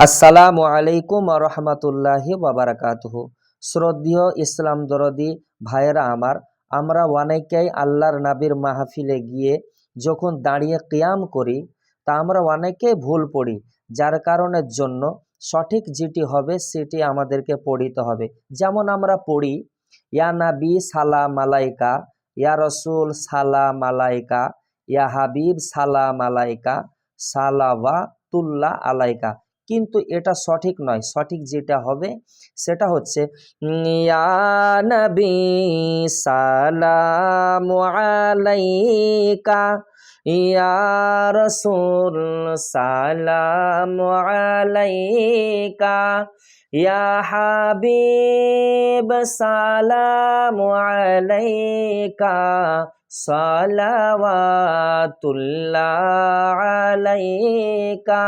আসসালামু আলাইকুম রহমতুল্লাহি বাবারাকাতুহু শ্রদ্ধীয় ইসলাম দরদি ভাইয়েরা আমার, আমরা অনেকেই আল্লাহর নাবির মাহফিলে গিয়ে যখন দাঁড়িয়ে কিয়াম করি, তা আমরা অনেকেই ভুল পড়ি, যার কারণের জন্য সঠিক যেটি হবে সেটি আমাদেরকে পড়িতে হবে। যেমন আমরা পড়ি, ইয়া নাবি সালা মালাইকা ইয়া রসুল সালা মালাইকা ইয়া হাবিব সালা মালাইকা সালাওয়া তুল্লা আলাইকা। কিন্তু এটা সঠিক নয়। সঠিক যেটা হবে, সেটা হচ্ছে, ইয়া নবী সালাম আলাইকা, ইয়া রসুল সালাম আলাইকা, ইয়া হাবিব সালাম আলাইকা, সালাওয়াতুল্লাহ আলাইকা।